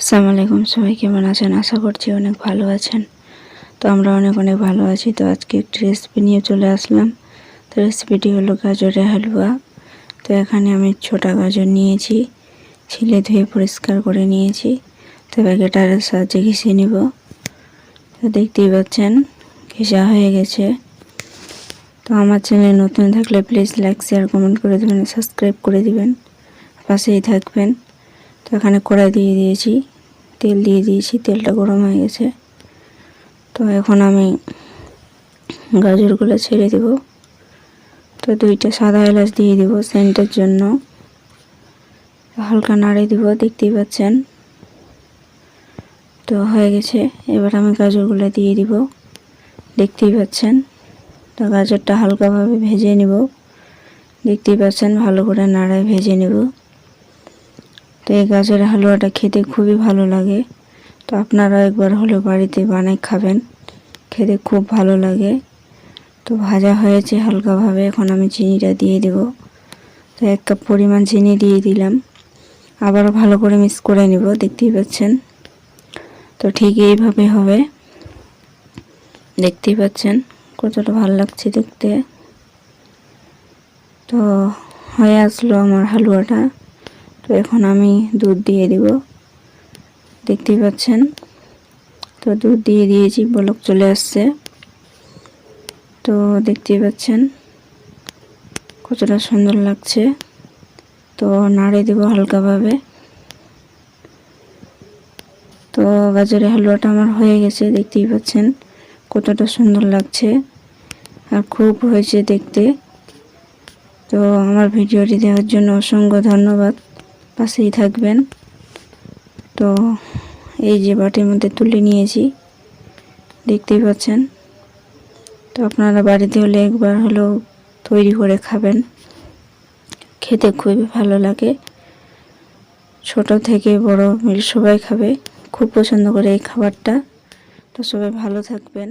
আসসালামু আলাইকুম সবাই কেমন আছেন? আশা করছি অনেক ভালো আছেন। তো আমরা অনেক অনেক ভালো আছি। তো আজকে একটি রেসিপি নিয়ে চলে আসলাম। তো রেসিপিটি হলো গাজরের হালুয়া। তো এখানে আমি ছোটা গাজর নিয়েছি, ছিলে ধুয়ে পরিষ্কার করে নিয়েছি। তো ব্যাগেটারের সাহায্যে ঘিষে নিব। তো দেখতেই পাচ্ছেন ঘিসা হয়ে গেছে। তো আমার চ্যানেল নতুন থাকলে প্লিজ লাইক শেয়ার কমেন্ট করে দেবেন সাবস্ক্রাইব করে দিবেন। পাশেই থাকবেন। তো এখানে কড়াই দিয়ে দিয়েছি, তেল দিয়ে দিয়েছি, তেলটা গরম হয়ে গেছে। তো এখন আমি গাজরগুলো ছেড়ে দেব। তো দুইটা সাদা এলাচ দিয়ে দিব সেন্টের জন্য। হালকা নাড়ে দিব, দেখতেই পাচ্ছেন। তো হয়ে গেছে, এবার আমি গাজরগুলো দিয়ে দিব, দেখতেই পাচ্ছেন। তো গাজরটা হালকাভাবে ভেজে নিব, দেখতেই পাচ্ছেন, ভালো করে নাড়ায় ভেজে নেব। তো এই গাজরের হালুয়াটা খেতে খুবই ভালো লাগে। তো আপনারা একবার হলেও বাড়িতে বানাই খাবেন। খেতে খুব ভালো লাগে। তো ভাজা হয়েছে হালকাভাবে, এখন আমি চিনিটা দিয়ে দেব। তো এক কাপ পরিমাণ চিনি দিয়ে দিলাম। আবারও ভালো করে মিক্স করে নেব, দেখতেই পাচ্ছেন? তো ঠিক এইভাবে হবে। দেখতেই পাচ্ছেন? কতটা ভালো লাগছে দেখতে। তো হয়ে আসলো আমার হালুয়াটা। তো এখন আমি দুধ দিয়ে দিব। দেখতেই পাচ্ছেন? তো দুধ দিয়ে দিয়েছি, বলক চলে আসছে। তো দেখতেই পাচ্ছেন? কতটা সুন্দর লাগছে। তো নাড়ে দেবো হালকাভাবে। তো গাজরের হালুয়াটা আমার হয়ে গেছে, দেখতেই পাচ্ছেন? কতটা সুন্দর লাগছে। আর খুব হয়েছে দেখতে। তো আমার ভিডিওটি দেওয়ার জন্য অসংখ্য ধন্যবাদ। পাশেই থাকবেন। তো এই যে বাটির মধ্যে তুলে নিয়েছি, দেখতেই পাচ্ছেন। তো আপনারা বাড়িতে হলে একবার হলেও তৈরি করে খাবেন। খেতে খুবই ভালো লাগে। ছোট থেকে বড় মিল সবাই খাবে। খুব পছন্দ করে এই খাবারটা। তো সবাই ভালো থাকবেন।